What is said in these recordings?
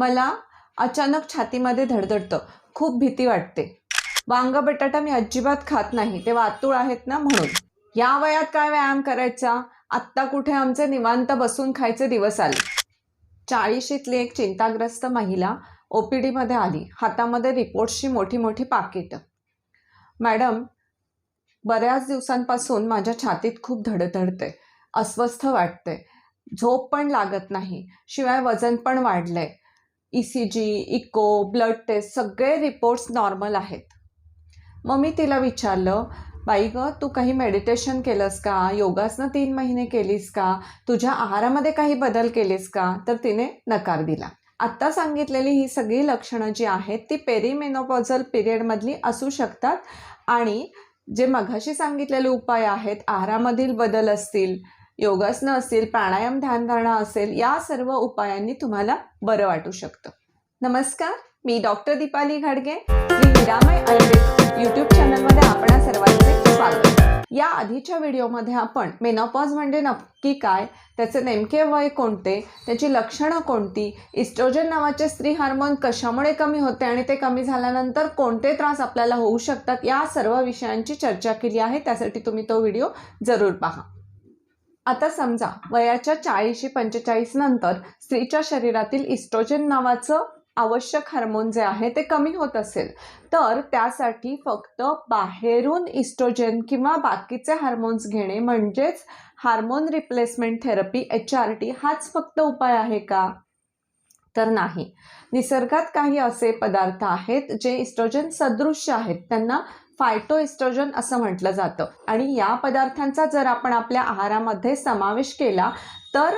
मला अचानक छातीमध्ये धडधडतं. खूप भीती वाटते. वांग बटाटा मी अजिबात खात नाही. ते वातूळ आहेत ना म्हणून. या वयात काय व्यायाम करायचा? आत्ता कुठे आमचे निवांत बसून खायचे दिवस आले. चाळीशीतली एक चिंताग्रस्त महिला ओ पी डीमध्ये आली. हातामध्ये रिपोर्ट्सची मोठी मोठी पाकिटं. मॅडम बऱ्याच दिवसांपासून माझ्या छातीत खूप धडधडते. अस्वस्थ वाटते. झोप पण लागत नाही. शिवाय वजन पण वाढलंय. E C G echo blood test सगळे रिपोर्ट्स नॉर्मल आहेत. मग मी तिला विचारलं बाई गं तू काही मेडिटेशन केलंस का? योगासनं तीन महिने केलीस का? तुझ्या आहारामध्ये काही बदल केलेस का? तर तिने नकार दिला. आत्ता सांगितलेली ही सगळी लक्षणं जी आहेत ती पेरीमेनोपॉझल पिरियडमधली असू शकतात. आणि जे मघाशी सांगितलेले उपाय आहेत आहारामधील बदल असतील योगासनं असेल प्राणायाम ध्यानधारणा असेल या सर्व उपायांनी तुम्हाला बरं वाटू शकतं. नमस्कार मी डॉक्टर दीपाली घाडगे. श्री निरामय आयुर्वेद यूट्यूब चॅनलमध्ये आपण सर्वांचे स्वागत या आधीच्या व्हिडिओमध्ये आपण मेनोपॉज म्हणजे नक्की काय त्याचे नेमके वय कोणते त्याची लक्षणं कोणती इस्ट्रोजन नावाचे स्त्री हार्मोन कशामुळे कमी होते आणि ते कमी झाल्यानंतर कोणते त्रास आपल्याला होऊ शकतात या सर्व विषयांची चर्चा केली आहे त्यासाठी तुम्ही तो व्हिडिओ जरूर पहा. आता समजा वयाच्या चाळीशी पंचेचाळीस नंतर स्त्रीच्या शरीरातील इस्ट्रोजन नावाचं आवश्यक हार्मोन जे आहे ते कमी होत असेल. तर त्यासाठी फक्त बाहेरून इस्ट्रोजन किंवा बाकीचे हार्मोन्स घेणे म्हणजेच hormone replacement therapy H R T हाच फक्त उपाय आहे का? तर नाही. निसर्गात काही असे पदार्थ आहेत जे इस्ट्रोजन सदृश्य आहेत. त्यांना फायटोएस्ट्रोजन असं म्हटलं जातं. आणि या पदार्थांचा जर आपण आपल्या आहारामध्ये समावेश केला तर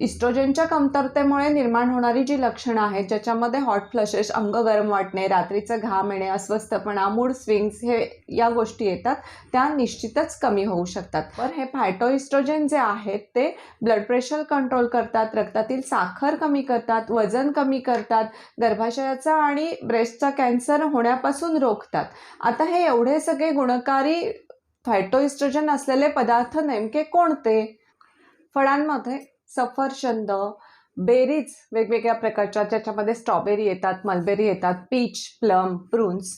इस्ट्रोजनच्या कमतरतेमुळे निर्माण होणारी जी लक्षणं आहेत ज्याच्यामध्ये हॉट फ्लशेस अंग गरम वाटणे रात्रीचं घाम येणे अस्वस्थपणा मूड स्विंग्स हे या गोष्टी येतात त्या निश्चितच कमी होऊ शकतात. पण हे फायटोइस्ट्रोजन जे आहेत ते ब्लड प्रेशर कंट्रोल करतात रक्तातील साखर कमी करतात वजन कमी करतात गर्भाशयाचा आणि ब्रेस्टचा कॅन्सर होण्यापासून रोखतात. आता हे एवढे सगळे गुणकारी फायटोइस्ट्रोजन असलेले पदार्थ नेमके कोणते? फळांमध्ये सफरचंद बेरीज वेगवेगळ्या प्रकारच्या ज्याच्यामध्ये स्ट्रॉबेरी येतात मलबेरी येतात पीच प्लम प्रून्स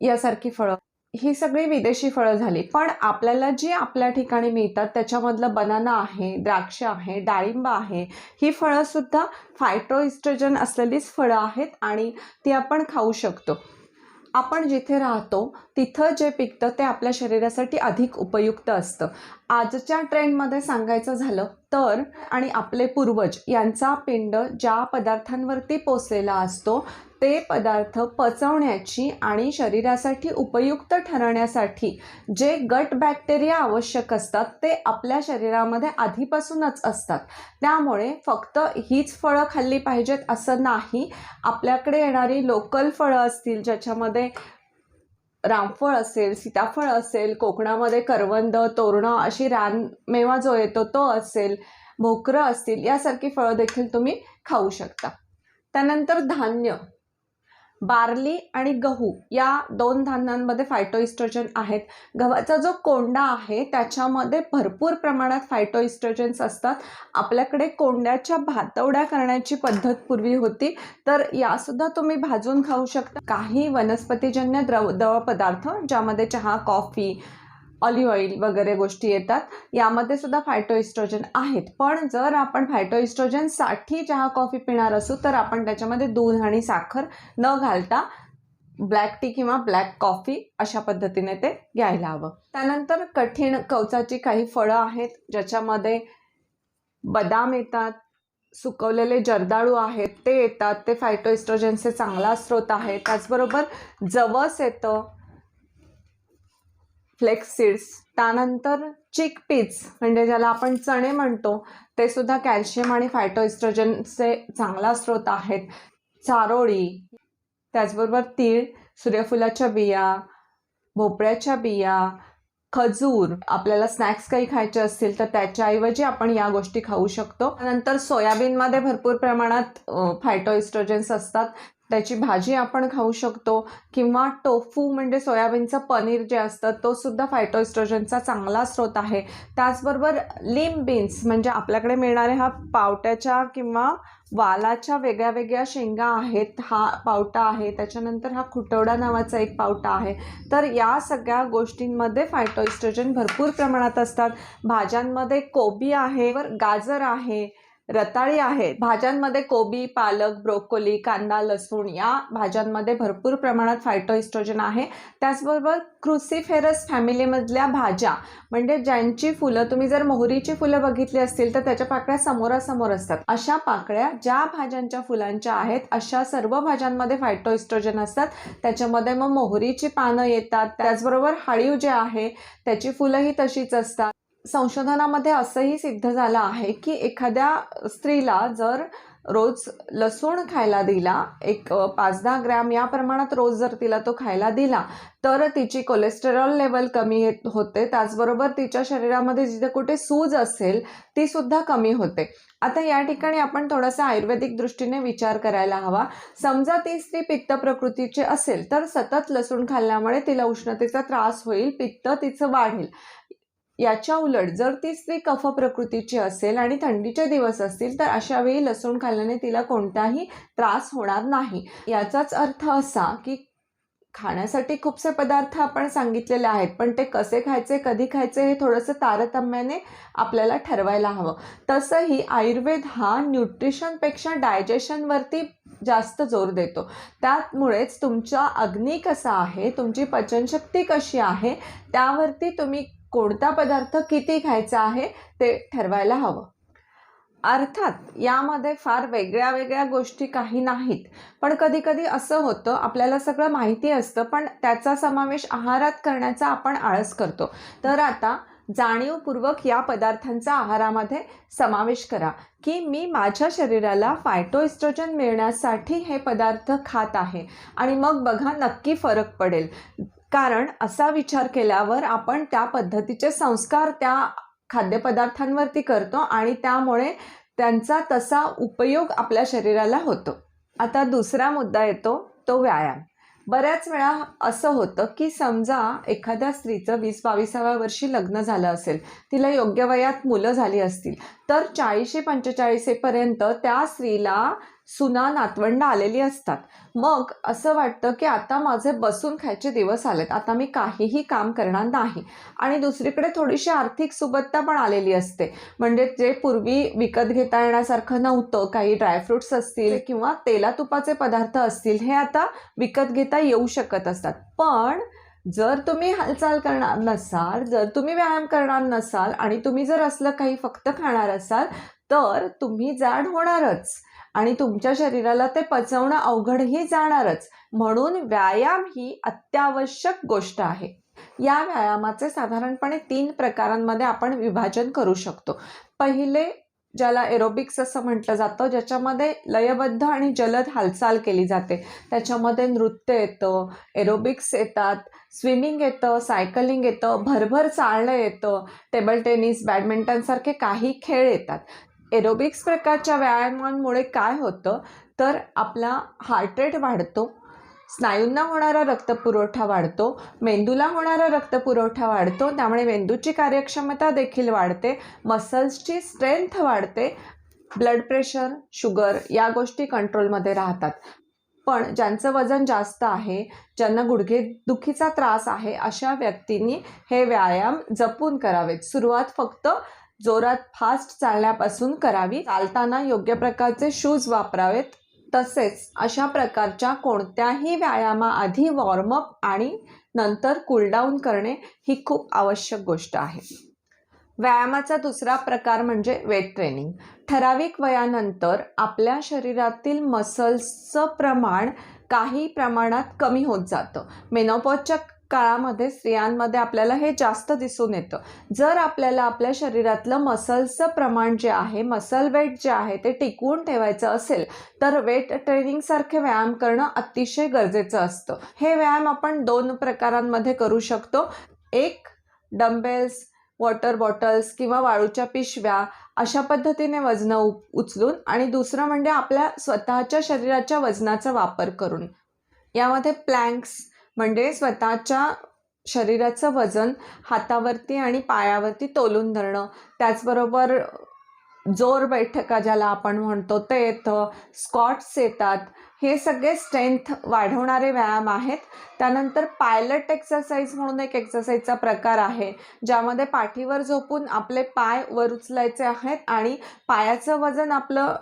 यासारखी फळं. ही सगळी विदेशी फळं झाली. पण आपल्याला जी आपल्या ठिकाणी मिळतात त्याच्यामधलं बनाना आहे द्राक्ष आहे डाळिंब आहे ही फळंसुद्धा फायट्रोइस्ट्रोजन असलेलीच फळं आहेत आणि ती आपण खाऊ शकतो. आपण जिथे राहतो तिथं जे पिकतं ते आपल्या शरीरासाठी अधिक उपयुक्त असतं. आजच्या ट्रेंडमध्ये सांगायचं झालं तर आणि आपले पूर्वज यांचा पिंड ज्या पदार्थांवरती पोचलेला असतो ते पदार्थ पचवण्याची आणि शरीरासाठी उपयुक्त ठरवण्यासाठी जे गट बॅक्टेरिया आवश्यक असतात ते आपल्या शरीरामध्ये आधीपासूनच असतात. त्यामुळे फक्त हीच फळं खाल्ली पाहिजेत असं नाही. आपल्याकडे येणारी लोकल फळं असतील ज्याच्यामध्ये रामफळ असेल सीताफळ असेल कोकणामध्ये करवंद तोरणं अशी रानमेवा जो येतो तो असेल भोकरं असतील यासारखी फळं देखील तुम्ही खाऊ शकता. त्यानंतर धान्य. बार्ली आणि गहू या दोन धान्यांमध्ये फायटोइस्ट्रोजन आहेत. गव्हाचा जो कोंडा आहे त्याच्यामध्ये भरपूर प्रमाणात फायटोइस्ट्रोजन्स असतात. आपल्याकडे कोंड्याच्या भातवड्या करण्याची पद्धत पूर्वी होती. तर यासुद्धा तुम्ही भाजून खाऊ शकता. काही वनस्पतीजन्य द्रव द्रव पदार्थ ज्यामध्ये चहा कॉफी ऑलिव्ह ऑइल वगैरे गोष्टी येतात. यामध्ये सुद्धा फायटोइस्ट्रोजन आहेत. पण जर आपण फायटोइस्ट्रोजनसाठी चहा कॉफी पिणार असू तर आपण त्याच्यामध्ये दूध आणि साखर न घालता ब्लॅक टी किंवा ब्लॅक कॉफी अशा पद्धतीने ते घ्यायला हवं. त्यानंतर कठीण कवचाची काही फळं आहेत ज्याच्यामध्ये बदाम येतात सुकवलेले जर्दाळू आहेत ते येतात. ते फायटोइस्ट्रोजनचे चांगला स्रोत आहे त्याचबरोबर जवस येतं. फ्लेक्स सीड्स त्यानंतर चिक पीज म्हणजे ज्याला आपण चणे म्हणतो ते सुद्धा कॅल्शियम आणि फायटोइस्ट्रोजनचे चांगला स्रोत आहेत. चारोळी त्याचबरोबर तीळ सूर्यफुलाच्या बिया भोपळ्याच्या बिया खजूर. आपल्याला स्नॅक्स काही खायचे असतील तर त्याच्याऐवजी आपण या गोष्टी खाऊ शकतो. नंतर सोयाबीनमध्ये भरपूर प्रमाणात फायटोइस्ट्रोजन्स असतात. त्याची भाजी आपण खाऊ शकतो. किंवा टोफू म्हणजे सोयाबीनचं पनीर जे असतं तो सुद्धा फायटोइस्ट्रोजनचा चांगला स्रोत आहे. त्याचबरोबर लिम बीन्स म्हणजे आपल्याकडे मिळणारे हा पावट्याच्या किंवा वालाच्या वेगळ्या वेगळ्या शेंगा आहेत. हा पावटा आहे. त्याच्यानंतर हा खुटवडा नावाचा एक पावटा आहे. तर या सगळ्या गोष्टींमध्ये फायटोइस्ट्रोजन भरपूर प्रमाणात असतात. भाज्यांमध्ये कोबी आहे वर गाजर आहे रताळी आहे. भाज्यांमध्ये कोबी पालक ब्रोकोली कांदा लसूण या भाज्यांमध्ये भरपूर प्रमाणात फायटोइस्ट्रोजन आहे. त्याचबरोबर क्रुसिफेरस फॅमिलीमधल्या भाज्या म्हणजे ज्यांची फुलं तुम्ही जर मोहरीची फुलं बघितली असतील तर त्याच्या पाकळ्या समोरासमोर असतात. अशा पाकळ्या ज्या भाज्यांच्या फुलांच्या आहेत अशा सर्व भाज्यांमध्ये फायटोइस्ट्रोजन असतात. त्याच्यामध्ये मग मोहरीची पानं येतात. त्याचबरोबर हाळीव जे आहे त्याची फुलंही तशीच असतात. संशोधनामध्ये असंही सिद्ध झालं आहे की एखाद्या स्त्रीला जर रोज लसूण खायला दिला एक पाच दहा ग्रॅम या प्रमाणात रोज जर तिला तो खायला दिला तर तिची कोलेस्टेरॉल लेवल कमी होते. त्याचबरोबर तिच्या शरीरामध्ये जिथे कुठे सूज असेल ती सुद्धा कमी होते. आता या ठिकाणी आपण थोडासा आयुर्वेदिक दृष्टीने विचार करायला हवा. समजा ती स्त्री पित्त प्रकृतीची असेल तर सतत लसूण खाल्ल्यामुळे तिला उष्णतेचा त्रास होईल पित्त तिचं वाढेल. याच्या उलट जर ती स्त्री कफ प्रकृतीची असेल आणि थंडीचे दिवस असतील तर अशा वेळी लसूण खाल्ल्याने तिला कोणताही त्रास होणार नाही. याचाच अर्थ असा की खाण्यासाठी खूपसे पदार्थ आपण सांगितलेले आहेत पण ते कसे खायचे कधी खायचे हे थोडंसं तारतम्याने आपल्याला ठरवायला हवं. तसंही आयुर्वेद हा न्यूट्रिशनपेक्षा डायजेशनवरती जास्त जोर देतो. त्यामुळेच तुमचा अग्नी कसा आहे तुमची पचनशक्ती कशी आहे त्यावरती तुम्ही कोणता पदार्थ किती खायचा आहे ते ठरवायला हवं. अर्थात यामध्ये फार वेगळ्या वेगळ्या गोष्टी काही नाहीत. पण कधीकधी असं होतं आपल्याला सगळं माहिती असतं पण त्याचा समावेश आहारात करण्याचा आपण आळस करतो. तर आता जाणीवपूर्वक या पदार्थांचा आहारामध्ये समावेश करा की मी माझ्या शरीराला फायटोइस्ट्रोजन मिळण्यासाठी हे पदार्थ खात आहे. आणि मग बघा नक्की फरक पडेल. कारण असा विचार केल्यावर आपण त्या पद्धतीचे संस्कार त्या खाद्यपदार्थांवरती करतो आणि त्यामुळे त्यांचा तसा उपयोग आपल्या शरीराला होतो. आता दुसरा मुद्दा येतो तो व्यायाम. बऱ्याच वेळा असं होतं की समजा एखाद्या स्त्रीचं वीस बावीसाव्या वर्षी लग्न झालं असेल तिला योग्य वयात मुलं झाली असतील तर चाळीसशे पंचेचाळीसेपर्यंत त्या स्त्रीला सुना नातवंड आलेली असतात. मग असं वाटतं की आता माझे बसून खायचे दिवस आलेत. आता मी काहीही काम करणार नाही. आणि दुसरीकडे थोडीशी आर्थिक सुबत्ता पण आलेली असते. म्हणजे जे पूर्वी विकत घेता येण्यासारखं नव्हतं काही ड्रायफ्रुट्स असतील किंवा तेला तुपाचे पदार्थ असतील हे आता विकत घेता येऊ शकत असतात. पण जर तुम्ही हालचाल करणार नसाल जर तुम्ही व्यायाम करणार नसाल आणि तुम्ही जर असलं काही फक्त खाणार असाल तर तुम्ही जाड होणारच. आणि तुमच्या शरीराला ते पचवणं अवघडही जाणारच. म्हणून व्यायाम ही अत्यावश्यक गोष्ट आहे. या व्यायामाचे साधारणपणे तीन प्रकारांमध्ये आपण विभाजन करू शकतो. पहिले ज्याला एरोबिक्स असं म्हटलं जातं ज्याच्यामध्ये लयबद्ध आणि जलद हालचाल केली जाते. त्याच्यामध्ये नृत्य येतं एरोबिक्स येतात स्विमिंग येतं सायकलिंग येतं भरभर चालणं येतं टेबल टेनिस बॅडमिंटनसारखे काही खेळ येतात. एरोबिक्स प्रकारच्या व्यायामांमुळे काय होतं? तर आपला हार्ट रेट वाढतो स्नायूंना होणारा रक्तपुरवठा वाढतो मेंदूला होणारा रक्तपुरवठा वाढतो त्यामुळे मेंदूची कार्यक्षमता देखील वाढते मसल्सची स्ट्रेंथ वाढते ब्लड प्रेशर शुगर या गोष्टी कंट्रोलमध्ये राहतात. पण ज्यांचं वजन जास्त आहे ज्यांना गुडघे दुखीचा त्रास आहे अशा व्यक्तींनी हे व्यायाम जपून करावेत. सुरुवात फक्त जोरात फास्ट चालण्यापासून करावी. चालताना योग्य प्रकारचे शूज वापरावेत. तसेच अशा प्रकारच्या कोणत्याही व्यायामाआधी वॉर्मअप आणि नंतर कूलडाऊन करणे ही खूप आवश्यक गोष्ट आहे. व्यायामाचा दुसरा प्रकार म्हणजे वेट ट्रेनिंग ठराविक वयानंतर आपल्या शरीरातील मसल्सचं प्रमाण काही प्रमाणात कमी होत जातं. मेनोपॉजच्या काळामध्ये स्त्रियांमध्ये आपल्याला हे जास्त दिसून येतं. जर आपल्याला आपल्या शरीरातलं मसल्सचं प्रमाण जे आहे मसल वेट जे आहे ते टिकवून ठेवायचं असेल तर वेट ट्रेनिंगसारखे व्यायाम करणं अतिशय गरजेचं असतं. हे व्यायाम आपण दोन प्रकारांमध्ये करू शकतो. एक डम्बेल्स वॉटर बॉटल्स किंवा वाळूच्या पिशव्या अशा पद्धतीने वजनं उ उचलून आणि दुसरं म्हणजे आपल्या स्वतःच्या शरीराच्या वजनाचा वापर करून. यामध्ये प्लँक्स म्हणजे स्वतःच्या शरीराचं वजन हातावरती आणि पायावरती तोलून धरणं. त्याचबरोबर जोर बैठका ज्याला आपण म्हणतो ते येतं स्कॉट्स येतात. हे सगळे स्ट्रेंथ वाढवणारे व्यायाम आहेत. त्यानंतर पायलट एक्सरसाइज म्हणून एक एक्सरसाइजचा प्रकार आहे ज्यामध्ये पाठीवर झोपून आपले पाय वर उचलायचे आहेत आणि पायाचं वजन आपलं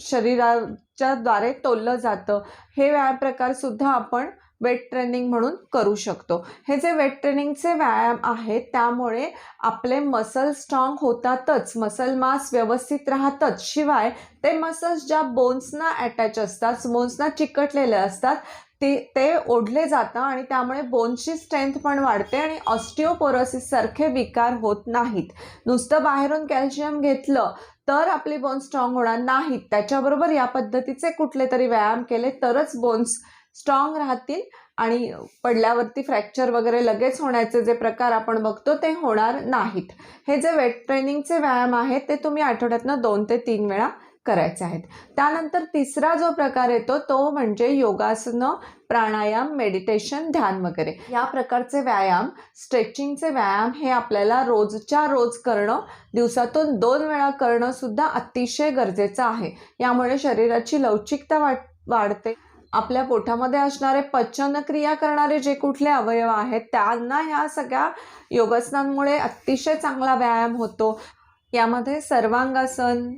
शरीराच्या द्वारे तोललं जातं. हे व्यायाम प्रकारसुद्धा आपण वेट ट्रेनिंग म्हणून करू शकतो. हे जे वेट ट्रेनिंगचे व्यायाम आहेत त्यामुळे आपले मसल स्ट्रॉंग होतातच मसल मास व्यवस्थित राहतच शिवाय ते मसल्स ज्या बोन्सना अटॅच असतात बोन्सना चिकटलेले असतात ते ते ओढले जातं आणि त्यामुळे बोनची स्ट्रेंथ पण वाढते आणि ऑस्टिओपोरोसिससारखे विकार होत नाहीत. नुसतं बाहेरून कॅल्शियम घेतलं तर आपली बोन्स स्ट्रॉंग होणार नाहीत. त्याच्याबरोबर या पद्धतीचे कुठले तरी व्यायाम केले तरच बोन्स स्ट्रॉंग राहतील आणि पडल्यावरती फ्रॅक्चर वगैरे लगेच होण्याचे जे प्रकार आपण बघतो ते होणार नाहीत. हे जे वेट ट्रेनिंगचे व्यायाम आहेत ते तुम्ही आठवड्यातनं दोन ते तीन वेळा करायचे आहेत. त्यानंतर तिसरा जो प्रकार येतो तो म्हणजे योगासनं प्राणायाम मेडिटेशन ध्यान वगैरे. या प्रकारचे व्यायाम स्ट्रेचिंगचे व्यायाम हे आपल्याला रोजच्या रोज करणं दिवसातून दोन वेळा करणं सुद्धा अतिशय गरजेचं आहे. यामुळे शरीराची लवचिकता वाट वाढते. आपल्या पोटामध्ये असणारे पचनक्रिया करणारे जे कुठले अवयव आहेत त्यांना ह्या सगळ्या योगासनांमुळे अतिशय चांगला व्यायाम होतो. यामध्ये सर्वांगासन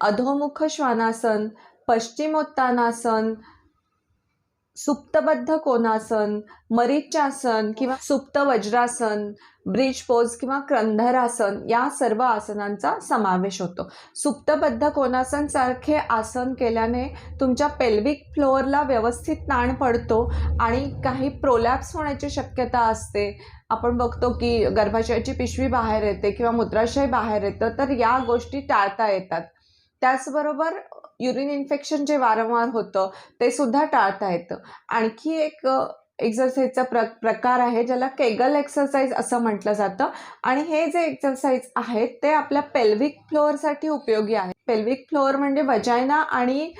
अधोमुख श्वानासन पश्चिमोत्तानासन सुप्तबद्ध कोणासन मरीचासन किंवा सुप्त वज्रासन ब्रिज पोज किंवा क्रंधरासन या सर्व आसनांचा समावेश होतो. सुप्तबद्ध कोणासन सारखे आसन केल्याने तुमच्या पेल्विक फ्लोअरला व्यवस्थित ताण पडतो आणि काही प्रोलॅप्स होण्याची शक्यता असते. आपण बघतो की गर्भाशयाची पिशवी बाहेर येते किंवा मूत्राशय बाहेर येतं तर या गोष्टी टाळता येतात. त्याचबरोबर युरिन इन्फेक्शन जे वारंवार होतं ते सुद्धा टाळता येतं. आणखी एक एक्सरसाइजचा प्र प्रकार आहे ज्याला केगल एक्सरसाइज असं म्हटलं जातं. आणि हे जे एक्सरसाइज आहेत ते आपल्या पेल्विक फ्लोअरसाठी उपयोगी आहे पेल्विक फ्लोअर म्हणजे वजायना आणि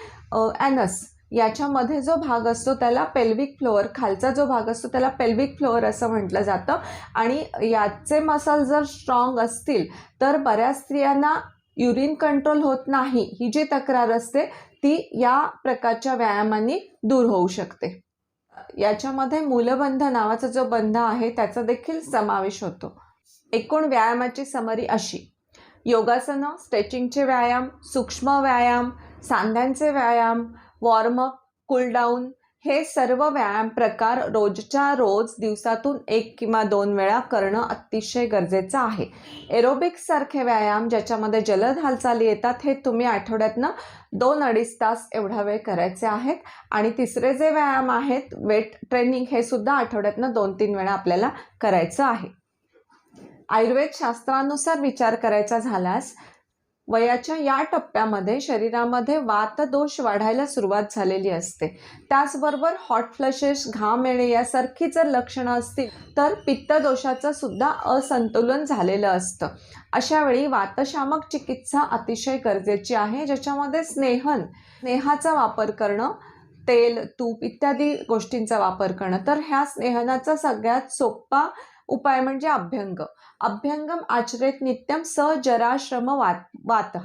ॲनस याच्यामध्ये जो भाग असतो त्याला पेल्विक फ्लोअर खालचा जो भाग असतो त्याला पेल्विक फ्लोअर असं म्हटलं जातं. आणि याचे मसल जर स्ट्रॉंग असतील तर बऱ्याच स्त्रियांना युरिन कंट्रोल होत नाही. ही जी तक्रार असते ती या प्रकारच्या व्यायामांनी दूर होऊ शकते. याच्यामध्ये मूलबंध नावाचा जो बंध आहे त्याचा देखील समावेश होतो. एकूण व्यायामाची समरी अशी. योगासनं स्ट्रेचिंगचे व्यायाम सूक्ष्म व्यायाम सांध्यांचे व्यायाम वॉर्मअप कूलडाऊन हे सर्व व्यायाम प्रकार रोजच्या रोज दिवसातून एक किंवा दोन वेळा करणं अतिशय गरजेचं आहे. एरोबिक्ससारखे व्यायाम ज्याच्यामध्ये जलद हालचाली येतात हे तुम्ही आठवड्यातनं दोन अडीच तास एवढा वेळ करायचे आहेत. आणि तिसरे जे व्यायाम आहेत वेट ट्रेनिंग हे सुद्धा आठवड्यातनं दोन तीन वेळा आपल्याला करायचं आहे. आयुर्वेद शास्त्रानुसार विचार करायचा झाल्यास वयाच्या या टप्प्यामध्ये शरीरामध्ये वातदोष वाढायला सुरुवात झालेली असते. त्याचबरोबर हॉट फ्लशेस घाम येणे यासारखी जर लक्षणं असतील तर पित्तदोषाचं सुद्धा असंतुलन झालेलं असतं. अशावेळी वातशामक चिकित्सा अतिशय गरजेची आहे ज्याच्यामध्ये स्नेहन स्नेहाचा वापर करणं तेल तूप इत्यादी गोष्टींचा वापर करणं. तर ह्या स्नेहनाचा सगळ्यात सोपा उपाय म्हणजे अभ्यंग. अभ्यंगम आचरेत नित्यम स जराश्रम वात वात.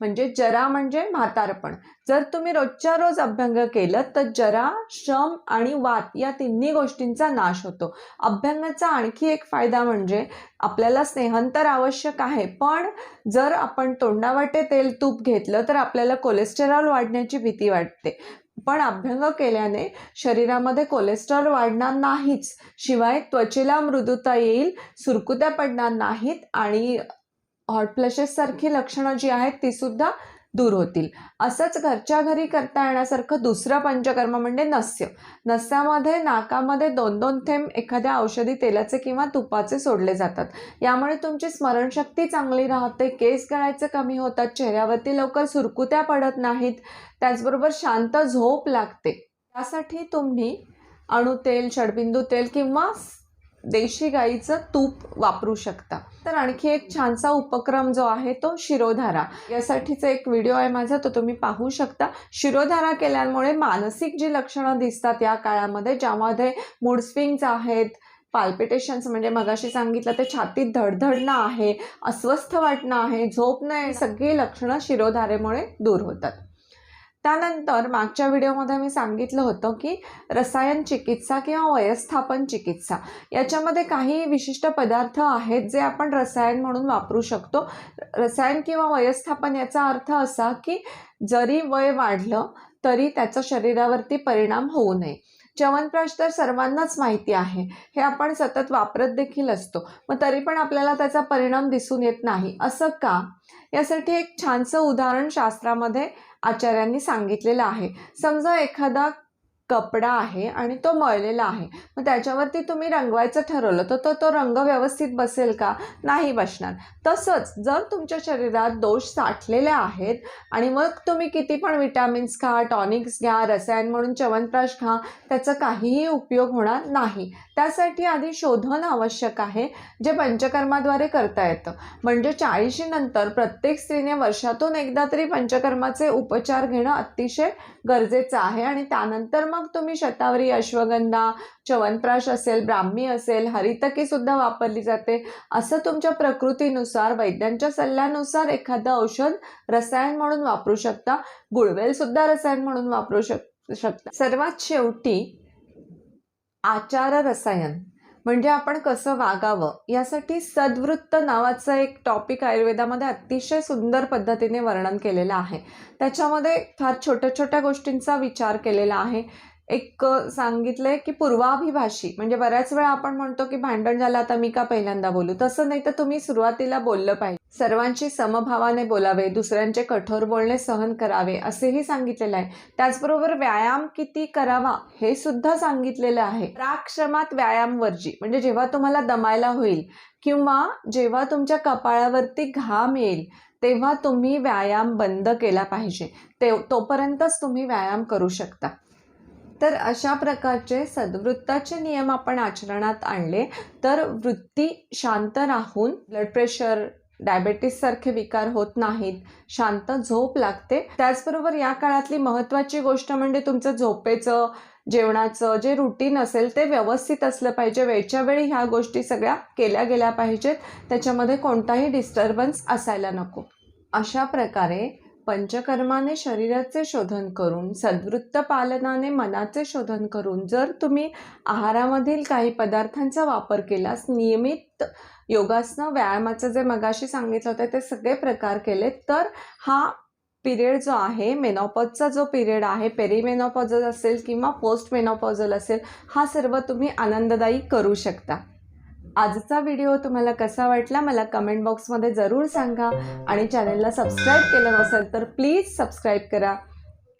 म्हणजे जरा म्हणजे म्हातारपण. जर तुम्ही रोजच्या रोज अभ्यंग केलं तर जरा श्रम आणि वात या तिन्ही गोष्टींचा नाश होतो. अभ्यंगाचा आणखी एक फायदा म्हणजे आपल्याला स्नेहंतर आवश्यक आहे. पण जर आपण तोंडावाटे तेल तूप घेतलं तर आपल्याला कोलेस्टेरॉल वाढण्याची भीती वाटते. पण अभ्यंग केल्याने शरीरामध्ये कोलेस्ट्रॉल वाढणार नाहीच. शिवाय त्वचेला मृदुता येईल सुरकुत्या पडणार नाहीत आणि हॉट फ्लशेससारखी लक्षणं जी आहेत ती सुद्धा दूर होतील. असंच घरच्या घरी करता येण्यासारखं दुसरं पंचकर्म म्हणजे नस्य. नस्यामध्ये नाकामध्ये दोन दोन थेंब एखाद्या औषधी तेलाचे किंवा तुपाचे सोडले जातात. यामुळे तुमची स्मरणशक्ती चांगली राहते केस गळायचे कमी होतात चेहऱ्यावरती लवकर सुरकुत्या पडत नाहीत त्याचबरोबर शांत झोप लागते. त्यासाठी तुम्ही अणुतेल षडबिंदू तेल किंवा देशी गाईचं तूप वापरू शकता. तर आणखी एक छानसा उपक्रम जो आहे तो शिरोधारा. यासाठीचा एक व्हिडिओ आहे माझा तो तुम्ही पाहू शकता. शिरोधारा केल्यामुळे मानसिक जी लक्षणं दिसतात या काळामध्ये ज्यामध्ये मूड स्विंग्स आहेत पाल्पिटेशन्स म्हणजे मगाशी सांगितलं ते छातीत धडधडणं आहे अस्वस्थ वाटणं आहे झोप नाही सगळी लक्षणं शिरोधारेमुळे दूर होतात. त्यानंतर मागच्या व्हिडिओमध्ये मी सांगितलं होतं की रसायन चिकित्सा किंवा वयस्थापन चिकित्सा याच्यामध्ये काही विशिष्ट पदार्थ आहेत जे आपण रसायन म्हणून वापरू शकतो. रसायन किंवा वयस्थापन याचा अर्थ असा की जरी वय वाढलं तरी त्याचा शरीरावरती परिणाम होऊ नये. च्यवनप्राश तर सर्वांनाच माहिती आहे. हे आपण सतत वापरत देखील असतो. मग तरी पण आपल्याला त्याचा परिणाम दिसून येत नाही. असं का? यासाठी एक छानसं उदाहरण शास्त्रामध्ये आचार्यांनी सांगितलेलं आहे. समजा एखादा कपडा आहे आणि तो मळलेला आहे. मग त्याच्यावरती तुम्ही रंगवायचं ठरवलं तर तो तो रंग व्यवस्थित बसेल का? नाही बसणार. तसंच जर तुमच्या शरीरात दोष साठलेले आहेत आणि मग तुम्ही किती पण विटॅमिन्स खा टॉनिक्स घ्या रसायन म्हणून च्यवनप्राश खा त्याचा काहीही उपयोग होणार नाही. त्यासाठी आधी शोधन आवश्यक आहे जे पंचकर्माद्वारे करता येतं. म्हणजे चाळीशी नंतर प्रत्येक स्त्रीने वर्षातून एकदा तरी पंचकर्माचे उपचार घेणं अतिशय गरजेचं आहे आणि त्यानंतर मग तुम्ही शतावरी अश्वगंधा च्यवनप्राश असेल ब्राह्मी असेल हरितकी सुद्धा वापरली जाते. असं तुमच्या प्रकृतीनुसार वैद्यांच्या सल्ल्यानुसार एखादं औषध रसायन म्हणून वापरू शकता. गुळवेल सुद्धा रसायन म्हणून वापरू शक शकता. सर्वात शेवटी आचार रसायन. म्हणजे आपण कसं वागावं? यासाठी सद्वृत्त नावाचं एक टॉपिक आयुर्वेदामध्ये अतिशय सुंदर पद्धतीने वर्णन केलेलं आहे. त्याच्यामध्ये फार छोट्या छोट्या गोष्टींचा विचार केलेला आहे. एक सांगितलंय की पूर्वाभिभाषी म्हणजे बऱ्याच वेळा आपण म्हणतो की भांडण झालं आता मी का पहिल्यांदा बोलू? तसं नाही तर तुम्ही सुरुवातीला बोललं पाहिजे. सर्वांशी समभावाने बोलावे दुसऱ्यांचे कठोर बोलणे सहन करावे असेही सांगितलेलं आहे. त्याचबरोबर व्यायाम किती करावा हे सुद्धा सांगितलेलं आहे. प्राक्षमात व्यायाम वर्जी म्हणजे जेव्हा तुम्हाला दमायला होईल किंवा जेव्हा तुमच्या कपाळावरती घाम येईल तेव्हा तुम्ही व्यायाम बंद केला पाहिजे. ते तोपर्यंतच तुम्ही व्यायाम करू शकता. तर अशा प्रकारचे सद्वृत्ताचे नियम आपण आचरणात आणले तर वृत्ती शांत राहून ब्लड प्रेशर डायबेटीससारखे विकार होत नाहीत शांत झोप लागते. त्याचबरोबर या काळातली महत्त्वाची गोष्ट म्हणजे तुमचं झोपेचं जेवणाचं जे रुटीन असेल ते व्यवस्थित असलं पाहिजे. वेळच्या वेळी ह्या गोष्टी सगळ्या केल्या गेल्या पाहिजेत. त्याच्यामध्ये कोणताही डिस्टर्बन्स असायला नको. अशा प्रकारे पंचकर्माने शरीराचे शोधन करून सद्वृत्त पालनाने मनाचे शोधन करून जर तुम्ही आहारामधील काही पदार्थांचा वापर केलास नियमित योगासनं व्यायामाचं जे मगाशी सांगितलं होतं ते सगळे प्रकार केले तर हा पिरियड जो आहे मेनॉपॉजचा जो पिरियड आहे पेरीमेनॉपॉजल असेल किंवा पोस्ट मेनॉपॉजल असेल हा सर्व तुम्ही आनंददायी करू शकता. आजचा व्हिडिओ तुम्हाला कसा वाटला मला कमेंट बॉक्समध्ये जरूर सांगा. आणि चॅनलला सबस्क्राईब केलं नसेल तर प्लीज सबस्क्राईब करा.